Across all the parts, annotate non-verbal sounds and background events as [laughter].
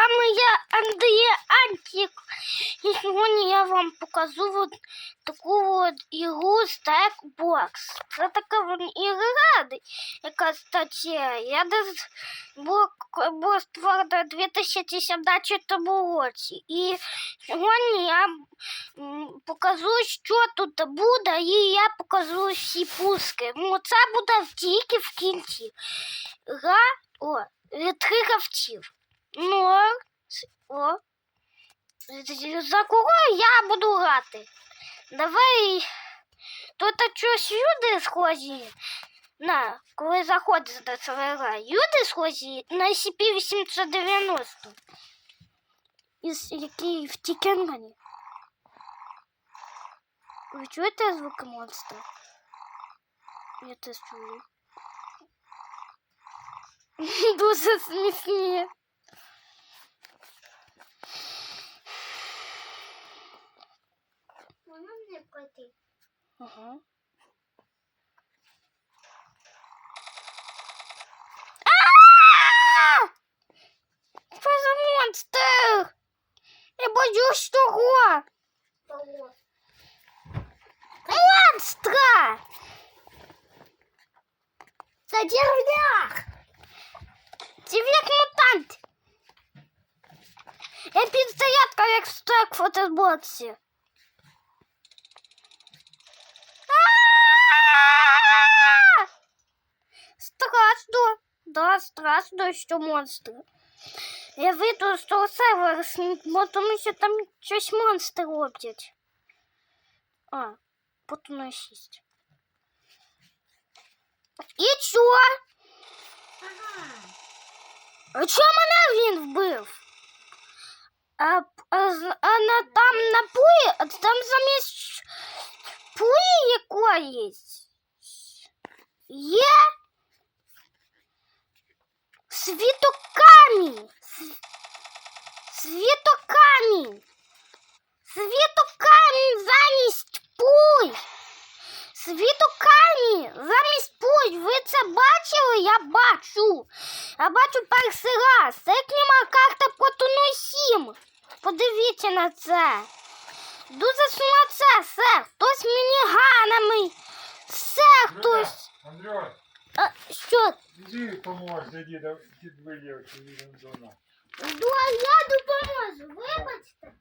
вами я Андрій Антік. І сьогодні я вам покажу от таку от ігру Stack Box. Це така вон ігра, яка стаття. Я десь була, була створена у 2017 році. І сьогодні я м, покажу, що тут буде, і я покажу всі пуски. Ну, це буде тільки в кінці. Гра, о, від три гравців. Ну, с- о. За кого я буду грати? Давай. Тут щось люди схожі. На, коли заходить до сервера, люди схожі на SCP-890. Із який в Тікенгані. Ви чуєте звуки монстра? Я теж чую. [laughs] Дуже смішні. Ага. Що за монстр? Я боюсь того. Монстра! Це деревняк! Дев'ят мутант! Я як стек в фотобоксі. Страшно. Да, страшно, що монстри. Я вийду з того сервера, бо тому що там щось монстри роблять. А, потім шість. І що? Ага. А чого мене він вбив? А, а, з- а на, там на пуї, а там замість пуї якоїсь є Світокамінь. Світокамінь. Світокамінь замість пуй. Світокамінь замість пуй. Ви це бачили? Я бачу. Я бачу перший раз. Це кліма карта Протону 7. Подивіться на це. Дуже сумно це, все. Хтось мені ганами. Все хтось. Андрюш, А, що? іди поможеш діда, дід виїв, чи він зона. Ну, а я допоможу. Вибачте.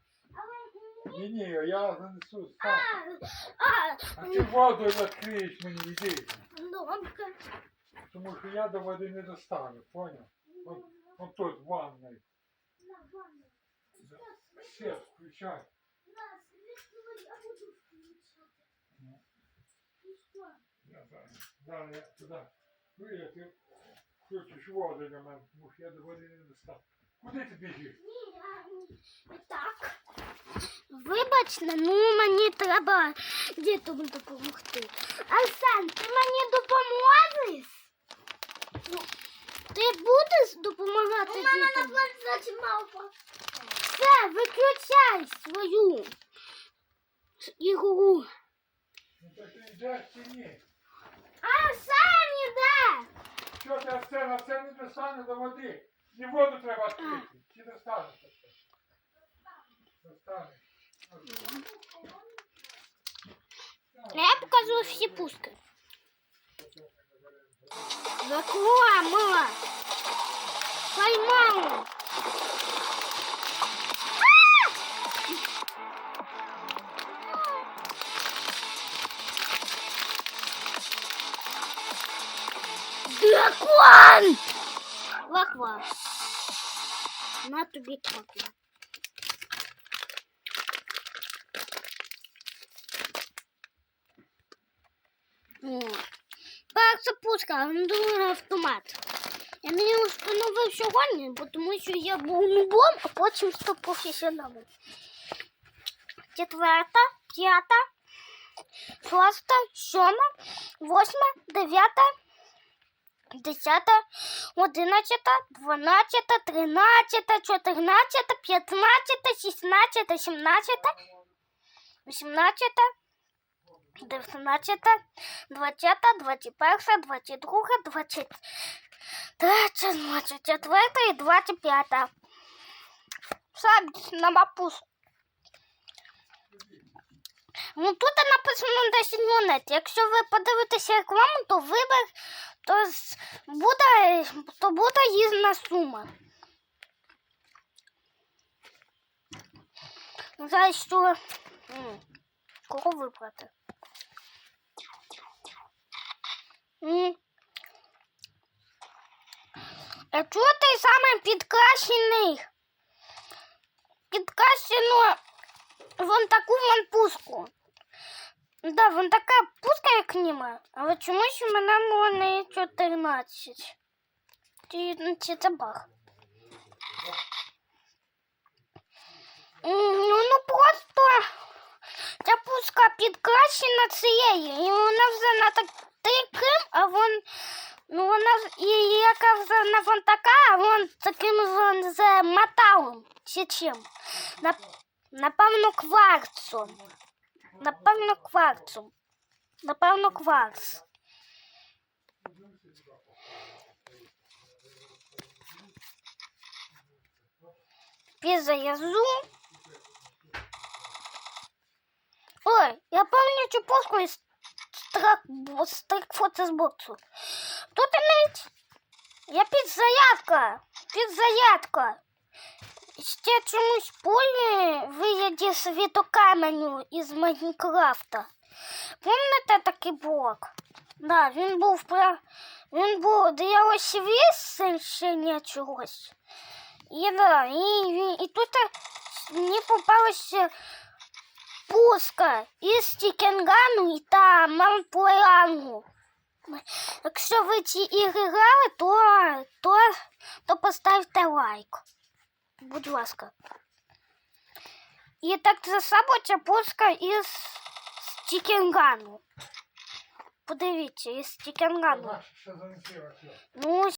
Ні, ні, я занесу А, сам. а, А ти воду відкриєш мені, іди. добре. Тому що я до води не достану, поняв? От, от тут, в ванной. Свет включай. Я зараз, зараз я туди. Ну, я ти включиш воду для мене, тому що я до води не достану. Куди ти біжиш? Так. Вибачте, ну мені треба дітям допомогти. Арсен, ти мені допоможеш? Ну, ти будеш допомагати У мене на дітям? планшеті мавпа. Все, виключай свою ігру. Ну так ти йдеш чи ні? Арсен іде! Що ти Арсен, Арсен не достане до води? І воду треба відкрити. Чи достанеш? Достанеш. Я покажу всі пуски. Реклама! Поймала! Дракон! Лаква. На тобі трапля. О. Перша пушка, другий автомат. Я мені встановив сьогодні, бо тому що я був нубом, а потім став професіоналом. Четверта, п'ята, шоста, сьома, восьма, дев'ята, десята, одинадцята, дванадцята, тринадцята, чотирнадцята, п'ятнадцята, шістнадцята, сімнадцята, вісімнадцята, дев'ятнадцята, двадцята, двадцять перша, двадцять друга, двадцять третя, двадцять четверта і двадцять п'ята. сам на мапус. Ну тут написано 10 монет. Якщо ви подивитеся рекламу, то вибір то буде, то буде різна сума. Зараз що? Кого вибрати? А чого ти саме підкращений? Підкращено вон таку вон пуску. Да, вон така пуска, як німа, але чомусь у мене вони 14. Чи, це баг? Ну, ну просто ця пуска підкращена цією, і вона вже на таким, а вон, ну вона і яка вже на вон така, а вон таким вон з металом, чи чим. Нап- Напевно, кварцом. Напевно, кварцу. Напевно, кварц. Перезаряжу. Ой, я помню чепушку из стрикфота с боксу. Тут иметь... Я підзарядка! Підзарядка! Ще чомусь полі вигляді світокаменю із Майнкрафта. Пам'ятаєте такий блок? Да, він був про. Він був для освітлення чогось. І да, і, він- і тут мені попалася пуска із Тікенгану і та Мампуерангу. Якщо ви ці ігри грали, то, то, то поставте лайк. Будь ласка. І так же само ця пуска із Стікенгану. Подивіться, із Стікенгану. Наша ще занесила. Ну,